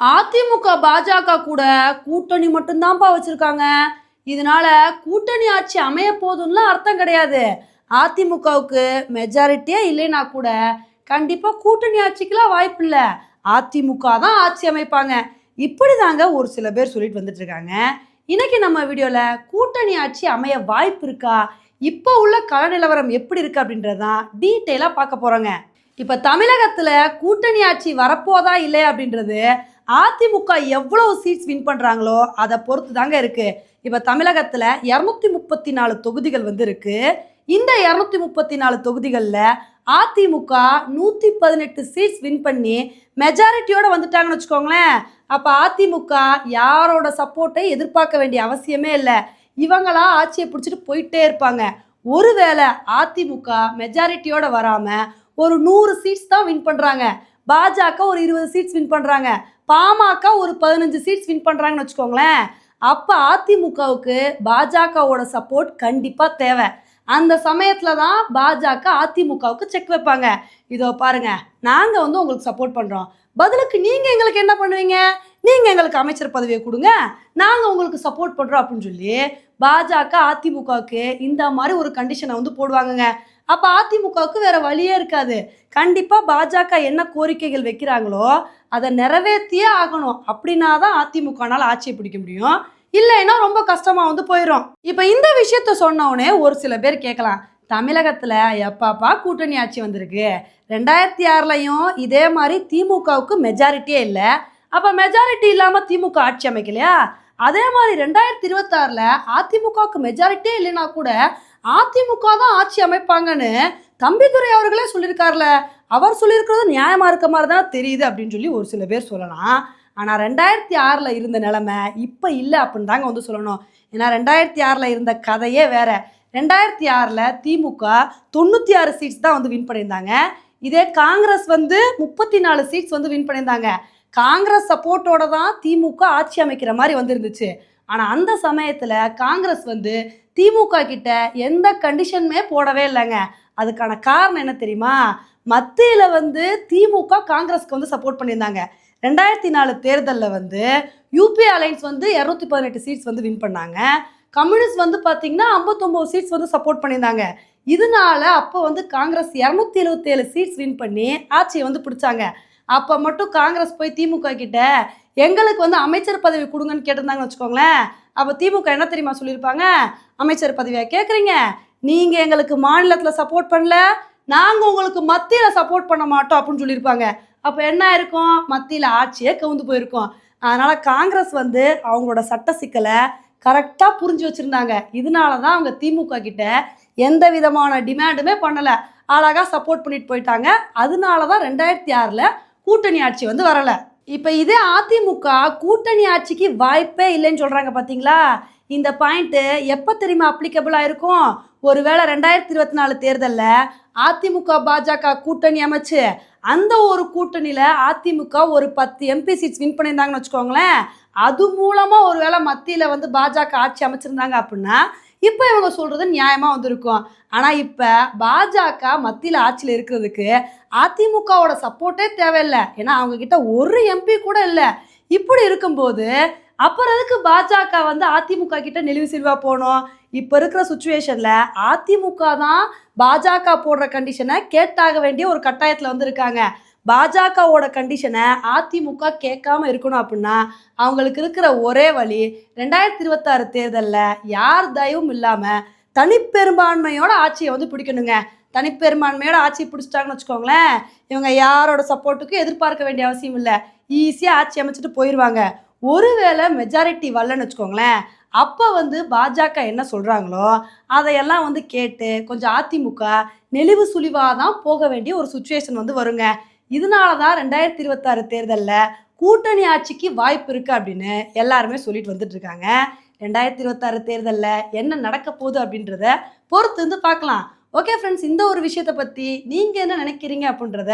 அதிமுக பாஜக கூட கூட்டணி மட்டும்தான்ப்பா வச்சுருக்காங்க. இதனால கூட்டணி ஆட்சி அமைய போதும்லாம் அர்த்தம் கிடையாது. அதிமுகவுக்கு மெஜாரிட்டியே இல்லைன்னா கூட கண்டிப்பாக கூட்டணி ஆட்சிக்கெல்லாம் வாய்ப்பு இல்லை. அதிமுக தான் ஆட்சி அமைப்பாங்க. இப்படி தாங்க ஒரு சில பேர் சொல்லிட்டு வந்துட்டு இருக்காங்க. இன்னைக்கு நம்ம வீடியோவில் கூட்டணி ஆட்சி அமைய வாய்ப்பு இருக்கா? இப்போ உள்ள கள நிலவரம் எப்படி இருக்கு அப்படின்றதான் டீட்டெயிலாக பார்க்க போகிறோங்க இப்போ தமிழகத்தில் கூட்டணி ஆட்சி வரப்போதா இல்லையா அப்படின்றது அதிமுக எவ்வளவு சீட்ஸ் வின் பண்ணுறாங்களோ அதை பொறுத்து தாங்க இருக்குது இப்போ தமிழகத்தில் இரநூத்தி முப்பத்தி நாலு தொகுதிகள் வந்து இருக்கு. இந்த இரநூத்தி முப்பத்தி நாலு தொகுதிகளில் அதிமுக நூற்றி பதினெட்டு சீட்ஸ் வின் பண்ணி மெஜாரிட்டியோட வந்துட்டாங்கன்னு வச்சுக்கோங்களேன். அப்போ அதிமுக யாரோட சப்போர்ட்டை எதிர்பார்க்க வேண்டிய அவசியமே இல்லை. இவங்களா ஆட்சியை பிடிச்சிட்டு போயிட்டே இருப்பாங்க. ஒருவேளை அதிமுக மெஜாரிட்டியோட வராமல் ஒரு நூறு சீட்ஸ் தான் வின் பண்ணுறாங்க பாஜக ஒரு இருபது சீட்ஸ் வின் பண்ணுறாங்க பாமக ஒரு பதினஞ்சு சீட்ஸ் வின் பண்ணுறாங்கன்னு வச்சுக்கோங்களேன். அப்போ அதிமுகவுக்கு பாஜகவோட சப்போர்ட் கண்டிப்பாக தேவை. அந்த சமயத்தில் தான் பாஜக அதிமுகவுக்கு செக் வைப்பாங்க. இதோ பாருங்க நாங்கள் வந்து உங்களுக்கு சப்போர்ட் பண்ணுறோம் பதிலுக்கு நீங்கள் எங்களுக்கு என்ன பண்ணுவீங்க? நீங்கள் எங்களுக்கு அமைச்சர் பதவியை கொடுங்க. நாங்கள் உங்களுக்கு சப்போர்ட் பண்ணுறோம் அப்படின்னு சொல்லி பாஜக அதிமுகவுக்கு இந்த மாதிரி ஒரு கண்டிஷனை வந்து போடுவாங்கங்க. அப்போ அதிமுகவுக்கு வேற வழியே இருக்காது. கண்டிப்பாக பாஜக என்ன கோரிக்கைகள் வைக்கிறாங்களோ அதை நிறைவேற்றியே ஆகணும். அப்படின்னா தான் அதிமுகனால் ஆட்சியை பிடிக்க முடியும். இல்லைன்னா ரொம்ப கஷ்டமாக வந்து போயிடும் இப்போ இந்த விஷயத்த சொன்ன ஒரு சில பேர் கேட்கலாம் தமிழகத்தில் எப்பாப்பா கூட்டணி ஆட்சி வந்திருக்கு? ரெண்டாயிரத்தி ஆறுலையும் இதே மாதிரி திமுகவுக்கு மெஜாரிட்டியே இல்லை. அப்போ மெஜாரிட்டி இல்லாமல் திமுக ஆட்சி அமைக்கலையா? அதே மாதிரி ரெண்டாயிரத்தி இருபத்தாறில் அதிமுகவுக்கு மெஜாரிட்டியே இல்லைனா கூட அதிமுக தான் ஆட்சி அமைப்பாங்கன்னு தம்பிதுரை அவர்களே சொல்லியிருக்காருல. அவர் சொல்லியிருக்கிறது நியாயமாக இருக்க மாதிரி தான் தெரியுது அப்படின்னு சொல்லி ஒரு சில பேர் சொல்லலாம். ஆனால் ரெண்டாயிரத்தி ஆறில் இருந்த நிலமை இப்போ இல்லை அப்படின்னு தாங்க வந்து சொல்லணும். ஏன்னா ரெண்டாயிரத்தி ஆறில் இருந்த கதையே வேறு. ரெண்டாயிரத்தி ஆறில் திமுக தொண்ணூற்றி ஆறு சீட்ஸ் தான் வந்து வின் பண்ணியிருந்தாங்க. இதே காங்கிரஸ் வந்து முப்பத்தி நாலு சீட்ஸ் வந்து வின் பண்ணியிருந்தாங்க. காங்கிரஸ் சப்போர்ட்டோட தான் திமுக ஆட்சி அமைக்கிற மாதிரி வந்துருந்துச்சு. ஆனால் அந்த சமயத்தில் காங்கிரஸ் வந்து திமுக கிட்ட எந்த கண்டிஷனுமே போடவே இல்லைங்க. அதுக்கான காரணம் என்ன தெரியுமா? மத்தியில் வந்து திமுக காங்கிரஸ்க்கு வந்து சப்போர்ட் பண்ணியிருந்தாங்க. ரெண்டாயிரத்தி நாலு தேர்தலில் வந்து யூபி அலைன்ஸ் வந்து இரநூத்தி பதினெட்டு சீட்ஸ் வந்து வின் பண்ணாங்க. கம்யூனிஸ்ட் வந்து பார்த்தீங்கன்னா ஐம்பத்தொம்போது சீட்ஸ் வந்து சப்போர்ட் பண்ணியிருந்தாங்க. இதனால அப்போ வந்து காங்கிரஸ் இரநூத்தி எழுபத்தேழு சீட்ஸ் வின் பண்ணி ஆட்சியை வந்து பிடிச்சாங்க. அப்போ மட்டும் காங்கிரஸ் போய் திமுக கிட்ட எங்களுக்கு வந்து அமைச்சர் பதவி கொடுங்கன்னு கேட்டிருந்தாங்கன்னு வச்சுக்கோங்களேன். அப்போ திமுக என்ன தெரியுமா சொல்லியிருப்பாங்க? அமைச்சர் பதவியாக கேட்குறீங்க நீங்கள் எங்களுக்கு மாநிலத்தில் சப்போர்ட் பண்ணல. நாங்கள் உங்களுக்கு மத்தியில் சப்போர்ட் பண்ண மாட்டோம் அப்படின்னு சொல்லியிருப்பாங்க. அப்போ என்ன இருக்கும்? மத்தியில் ஆட்சியே கவுந்து போயிருக்கும். அதனால் காங்கிரஸ் வந்து அவங்களோட சட்ட சிக்கலை கரெக்டாக புரிஞ்சு வச்சுருந்தாங்க. இதனால தான் அவங்க திமுக கிட்ட எந்த விதமான டிமாண்டுமே பண்ணலை. அழகாக சப்போர்ட் பண்ணிட்டு போயிட்டாங்க. அதனால தான் ரெண்டாயிரத்தி ஆறில் கூட்டணி ஆட்சி வந்து வரலை. இப்போ இதே அதிமுக கூட்டணி ஆட்சிக்கு வாய்ப்பே இல்லைன்னு சொல்கிறாங்க பார்த்தீங்களா இந்த பாயிண்ட்டு எப்போ தெரியுமா அப்ளிகபிளாக இருக்கும் ஒருவேளை ரெண்டாயிரத்தி இருபத்தி நாலு தேர்தலில் அதிமுக பாஜக கூட்டணி அமைச்சு அந்த ஒரு கூட்டணியில் அதிமுக ஒரு பத்து எம்பி சீட்ஸ் வின் பண்ணியிருந்தாங்கன்னு வச்சுக்கோங்களேன். அது மூலமாக ஒருவேளை மத்தியில் வந்து பாஜக ஆட்சி அமைச்சிருந்தாங்க அப்படின்னா இப்போ இவங்க சொல்கிறது நியாயமாக வந்திருக்கும். ஆனால் இப்போ பாஜக மத்தியில் ஆட்சியில் இருக்கிறதுக்கு அதிமுகவோட சப்போர்ட்டே தேவையில்லை. ஏன்னா அவங்கக்கிட்ட ஒரு எம்பி கூட இல்லை. இப்படி இருக்கும்போது அப்புறம் அதுக்கு பாஜக வந்து அதிமுக கிட்ட நெளிவு செல்வா போகணும் இப்போ இருக்கிற சுச்சுவேஷனில் அதிமுக தான் பாஜக போடுற கண்டிஷனை கேட்டாக வேண்டிய ஒரு கட்டாயத்தில் வந்து இருக்காங்க பாஜகவோட கண்டிஷனை அதிமுக கேட்காம இருக்கணும் அப்படின்னா அவங்களுக்கு இருக்கிற ஒரே வழி ரெண்டாயிரத்தி இருபத்தாறு தேர்தலில் யார் தயவும் இல்லாமல் தனிப்பெரும்பான்மையோட ஆட்சியை வந்து பிடிக்கணுங்க. தனிப்பெரும்பான்மையோட ஆட்சி பிடிச்சிட்டாங்கன்னு வச்சுக்கோங்களேன் இவங்க யாரோட சப்போர்ட்டுக்கும் எதிர்பார்க்க வேண்டிய அவசியம் இல்லை. ஈஸியாக ஆட்சி அமைச்சிட்டு போயிடுவாங்க ஒருவேளை மெஜாரிட்டி வரலன்னு வச்சுக்கோங்களேன் அப்போ வந்து பாஜக என்ன சொல்கிறாங்களோ அதையெல்லாம் வந்து கேட்டு கொஞ்சம் அதிமுக நெளிவு சுழிவாக தான் போக வேண்டிய ஒரு சுச்சுவேஷன் வந்து வருங்க. இதனால தான் ரெண்டாயிரத்தி இருபத்தாறு தேர்தலில் கூட்டணி ஆட்சிக்கு வாய்ப்பு இருக்குது அப்படின்னு எல்லாருமே சொல்லிட்டு வந்துட்டு இருக்காங்க. ரெண்டாயிரத்தி இருபத்தாறு தேர்தலில் என்ன நடக்க போகுது அப்படின்றத பொறுத்து வந்து பார்க்கலாம். ஓகே ஃப்ரெண்ட்ஸ் இந்த ஒரு விஷயத்தை பற்றி நீங்கள் என்ன நினைக்கிறீங்க அப்படின்றத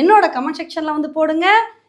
என்னோட கமெண்ட் செக்ஷனில் வந்து போடுங்க.